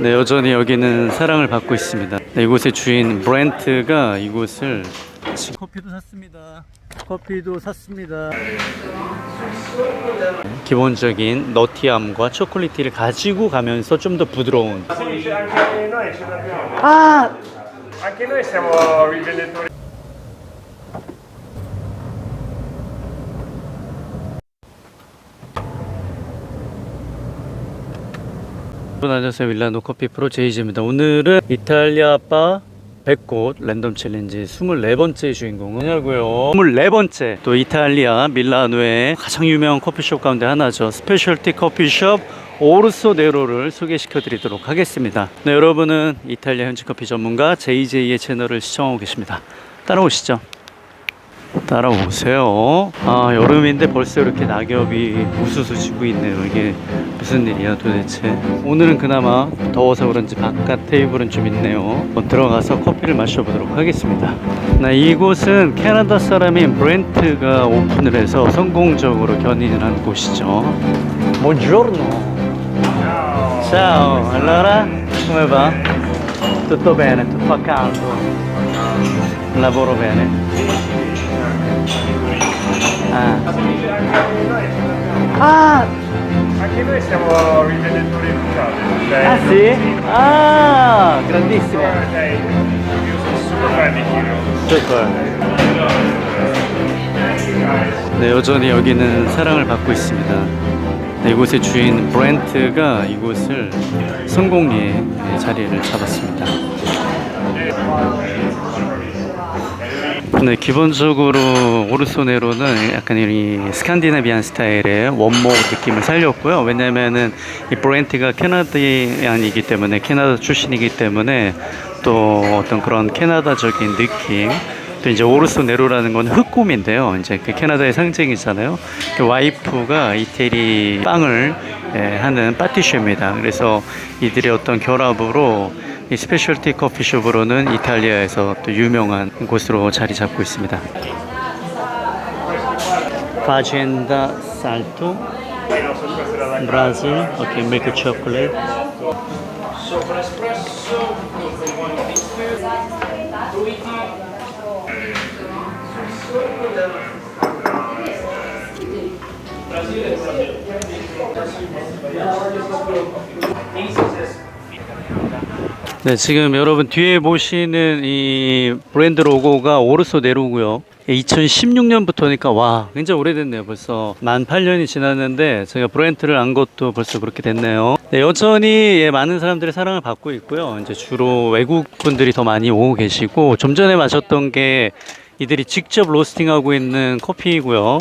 네, 여전히 여기는 사랑을 받고 있습니다. 네, 이곳의 주인 브렌트가 이곳을 커피도 샀습니다. 커피도 샀습니다. 기본적인 너티함과 초콜릿티를 가지고 가면서 좀 더 부드러운. 아! Rivenditori. 안녕하세요 밀라노 커피 프로 제이지입니다. 오늘은 이탈리아 바 100곳 랜덤 챌린지 24번째 주인공은 하고요? 24번째. 또 이탈리아 밀라노의 가장 유명한 커피숍 가운데 하나죠. 스페셜티 커피숍 오르소 네로를 소개시켜 드리도록 하겠습니다. 네, 여러분은 이탈리아 현지 커피 전문가 JJ의 채널을 시청하고 계십니다. 따라오시죠 따라오세요. 아 여름인데 벌써 이렇게 낙엽이 우수수 지고 있네요. 이게 무슨 일이야 도대체? 오늘은 그나마 더워서 그런지 바깥 테이블은 좀 있네요. 들어가서 커피를 마셔보도록 하겠습니다. 나 이곳은 캐나다 사람인 브렌트가 오픈을 해서 성공적으로 견인을 한 곳이죠. Buongiorno. Ciao. Allora, come va? Tutto bene, tutto a caldo. Lavoro bene. Ah. Ah, Anche noi siamo rivenditori ufficiali. Cioè, ah sì? Ah, grandissimo. Lei, io sono super fan di Kiro. super. 네, 여전히 여기는 사랑을 받고 있습니다. 네, 이곳의 주인 브렌트가 이곳을 성공리에 네, 자리를 잡았습니다. 네, 기본적으로 오르소네로는 약간 이 스칸디나비안 스타일의 원목 느낌을 살렸고요. 왜냐면은 이 브렌트가 캐나디안이기 때문에 캐나다 출신이기 때문에 또 어떤 그런 캐나다적인 느낌 또 이제 오르소 네로라는 건 흑곰인데요. 이제 그 캐나다의 상징이잖아요. 그 와이프가 이태리 빵을 예, 하는 파티셰입니다. 그래서 이들의 어떤 결합으로 이 스페셜티 커피숍으로는 이탈리아에서 또 유명한 곳으로 자리 잡고 있습니다. Fazenda Salto, Brazil, okay, milk chocolate. 네, 지금 여러분 뒤에 보시는 이 브랜드 로고가 오르소 네로고요. 2016년부터니까 와 굉장히 오래됐네요. 벌써 만 8년이 지났는데 제가 브랜드를 안 것도 벌써 그렇게 됐네요. 네, 여전히 예, 많은 사람들의 사랑을 받고 있고요. 이제 주로 외국 분들이 더 많이 오고 계시고 좀 전에 마셨던 게 이들이 직접 로스팅하고 있는 커피이고요.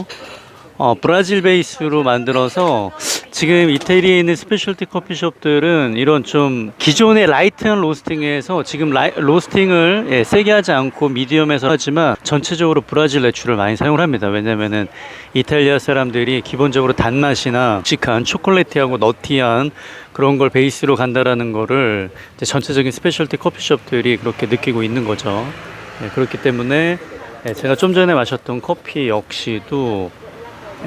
어, 브라질 베이스로 만들어서 지금 이태리에 있는 스페셜티 커피숍들은 이런 좀 기존의 라이트 한 로스팅에서 지금 라이, 로스팅을 예, 세게 하지 않고 미디엄에서 하지만 전체적으로 브라질 내추를 많이 사용을 합니다. 왜냐면은 이탈리아 사람들이 기본적으로 단맛이나 묵직한 초콜릿티하고 너티한 그런 걸 베이스로 간다라는 거를 이제 전체적인 스페셜티 커피숍들이 그렇게 느끼고 있는 거죠. 예, 그렇기 때문에 예, 제가 좀 전에 마셨던 커피 역시도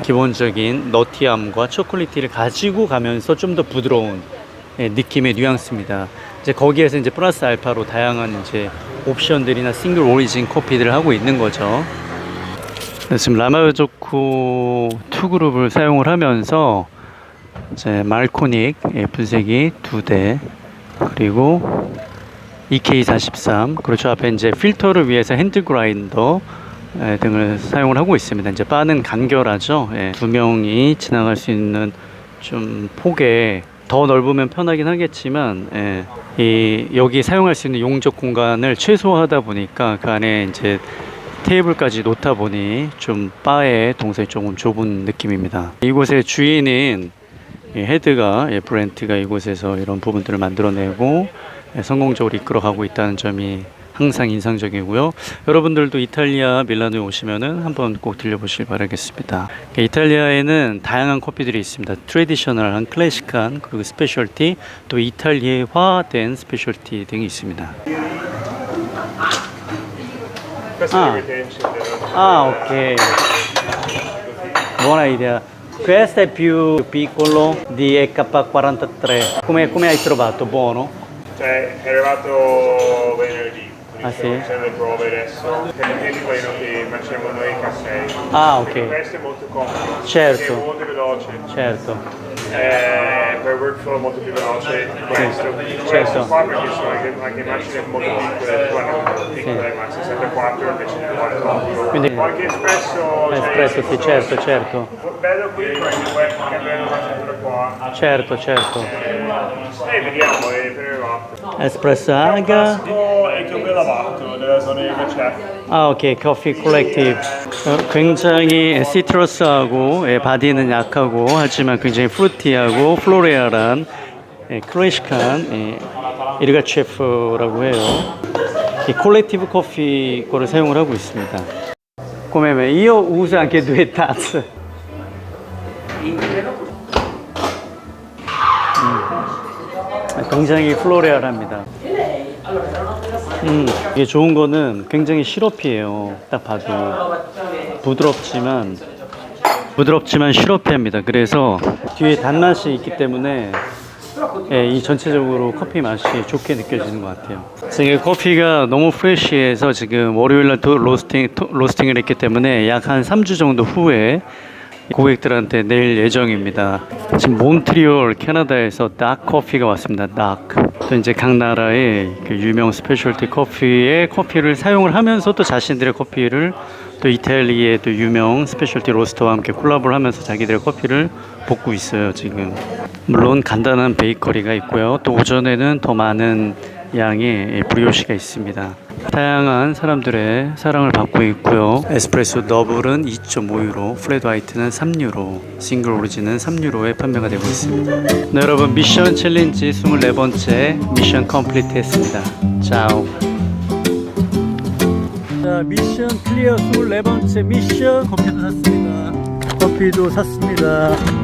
기본적인 너티함과 초콜릿티를 가지고 가면서 좀 더 부드러운 예, 느낌의 뉘앙스입니다. 이제 거기에서 이제 플러스 알파로 다양한 이제 옵션들이나 싱글 오리진 커피들을 하고 있는 거죠. 네, 지금 라마요조코 2 그룹을 사용을 하면서 이제 말코닉 예, 분쇄기 두 대 그리고 EK43 그렇죠 앞에 이제 필터를 위해서 핸드 그라인더 예, 등을 사용을 하고 있습니다. 이제 바는 간결하죠. 예, 두 명이 지나갈 수 있는 좀 폭에 더 넓으면 편하긴 하겠지만 예, 이 여기 사용할 수 있는 용적 공간을 최소화하다 보니까 그 안에 이제 테이블까지 놓다 보니 좀 바의 동선이 조금 좁은 느낌입니다. 이곳의 주인인 이 헤드가 예, 브렌트가 이곳에서 이런 부분들을 만들어내고 예, 성공적으로 이끌어가고 있다는 점이 항상 인상적이고요. 여러분들도 이탈리아 밀라노에 오시면은 한번 꼭 들려보시길 바라겠습니다. 이탈리아에는 다양한 커피들이 있습니다. 트레디셔널한, 클래식한, 그리고 스페셜티, 또 이탈리아화된 스페셜티 등이 있습니다. Ah. retention. Ah, ok. Buona idea. Questo è più piccolo di EK43. Come, come hai trovato? Buono? Cioè, è arrivato venerdì. Quindi Ah, sì? facendo le prove adesso. Quelli quello che facciamo noi i caffè. Ah, Perché ok. Questo è molto comodo. Certo. È molto veloce. Certo. Eh, per workflow molto più veloce di questo. certo. Questo qua perché sono anche, anche macchine molto piccole, tu hanno piccole, ma 64 invece ne vuole 8. Quindi- Qualche espresso. c'è Espresso, sì, certo, certo. Bello qui perché poi cambiare la temperatura qua. Certo, certo. E vediamo, e proviamo. Espresso Aga. Lavato ricetta. 아, 오케이. 커피 콜렉티브. 어, 굉장히 시트러스하고 예, 바디는 약하고 하지만 굉장히 프루티하고 플로레알한 예, 클래식한 예, 이르가체프라고 해요. 이 콜렉티브 커피 거를 사용을 하고 있습니다. Me, io uso anche due tazze. 음. 굉장히 플로레알합니다. 음, 이게 좋은 거는 굉장히 시럽이에요. 딱 봐도 부드럽지만 부드럽지만 시럽이합니다. 그래서 뒤에 단맛이 있기 때문에 예, 이 전체적으로 커피 맛이 좋게 느껴지는 것 같아요. 지금 커피가 너무 프레시해서 지금 월요일날 또 로스팅 토- 로스팅을 했기 때문에 약 한 3주 정도 후에 고객들한테 낼 예정입니다. 지금 몬트리올 캐나다에서 닥 커피가 왔습니다. 닥. 또 이제 각 나라의 그 유명 스페셜티 커피의 커피를 사용을 하면서 또 자신들의 커피를 또 이탈리아의 또 유명 스페셜티 로스터와 함께 콜라보를 하면서 자기들의 커피를 볶고 있어요 지금. 물론 간단한 베이커리가 있고요. 또 오전에는 더 많은 양의 브리오시가 있습니다. 다양한 사람들의 사랑을 받고 있고요. 에스프레소 더블은 2.5유로, 플레드 화이트는 3유로, 싱글 오리진은 3유로에 판매가 되고 있습니다. 네, 여러분 미션 챌린지 24번째 미션 컴플리트 했습니다. 짜오. 자, 미션 클리어 24번째 미션 커피도 샀습니다. 커피도 샀습니다.